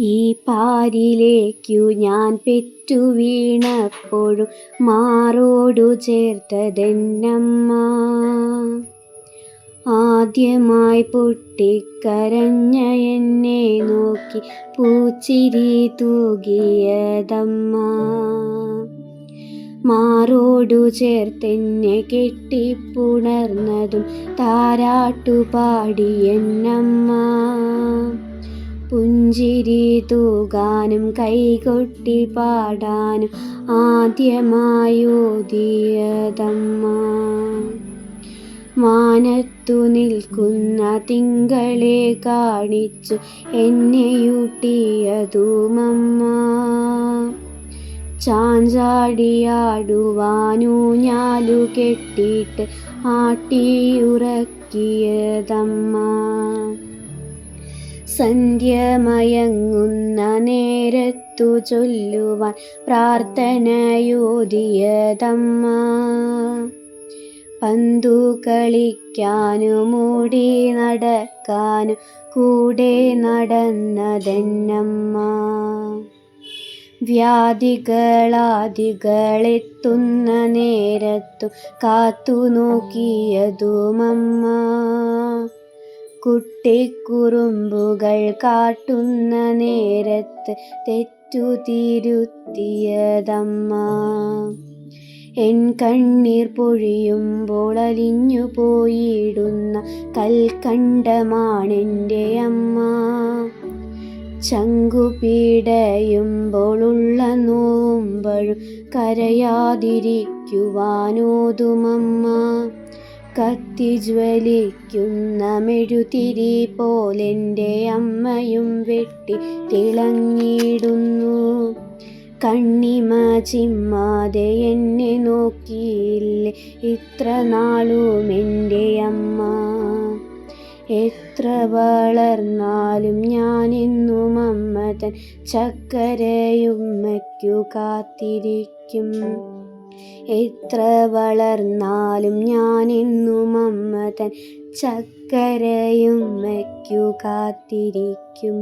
ഈ പാരിലേക്കു ഞാൻ പെറ്റു വീണപ്പോഴും മാറോടു ചേർത്തതെന്നമ്മ. ആദ്യമായി പൊട്ടിക്കരഞ്ഞ എന്നെ നോക്കി പൂച്ചിരി തൂകിയതമ്മ. മാറോടു ചേർത്തെന്നെ കെട്ടിപ്പുണർന്നതും താരാട്ടുപാടിയെന്നമ്മ പുഞ്ചിരി തൂകാനും കൈകൊട്ടി പാടാനും ആദ്യമായോതിയതമ്മ. മാനത്തു നിൽക്കുന്ന തിങ്കളെ കാണിച്ചു എന്നെയൂട്ടിയതുമമ്മ. ചാഞ്ചാടിയാടുവാനൂഞ്ഞാലു കെട്ടിയിട്ട് ആട്ടിയുറക്കിയതമ്മ. സന്ധ്യമയങ്ങുന്ന നേരത്തു ചൊല്ലുവാൻ പ്രാർത്ഥനയോതിയതമ്മ പന്തു കളിക്കാനും മൂടി നടക്കാനും കൂടെ നടന്നതെന്നമ്മ. വ്യാധികളാദികളെത്തുന്ന നേരത്തു കാത്തു നോക്കിയതുമമ്മ. കുട്ടിക്കുറുമ്പുകൾ കാട്ടുന്ന നേരത്ത് തെറ്റു തിരുത്തിയതമ്മ. എൻ കണ്ണീർ പൊഴിയുമ്പോൾ അലിഞ്ഞു പോയിടുന്ന കൽക്കണ്ടമാണെന്റെ അമ്മ. ചങ്കുപീടയുമ്പോഴുള്ള നോമ്പഴും കരയാതിരിക്കുവാനോതുമമ്മ. കത്തി ജ്വലിക്കുന്ന മെഴുതിരി പോലെന്റെ അമ്മയും വെട്ടി തിളങ്ങിയിടുന്നു. കണ്ണിമ ചിമ്മാതെ എന്നെ നോക്കിയില്ലേ? ഇത്ര നാളും എന്റെ അമ്മ. എത്ര വളർന്നാലും ഞാനെന്നും അമ്മ തൻ ചക്കരയുമ്മയ്ക്കു കാത്തിരിക്കും. എത്ര വളർന്നാലും ഞാൻ ഇന്നും അമ്മ തൻ ചക്കരയുമ്മയ്ക്കു കാത്തിരിക്കും.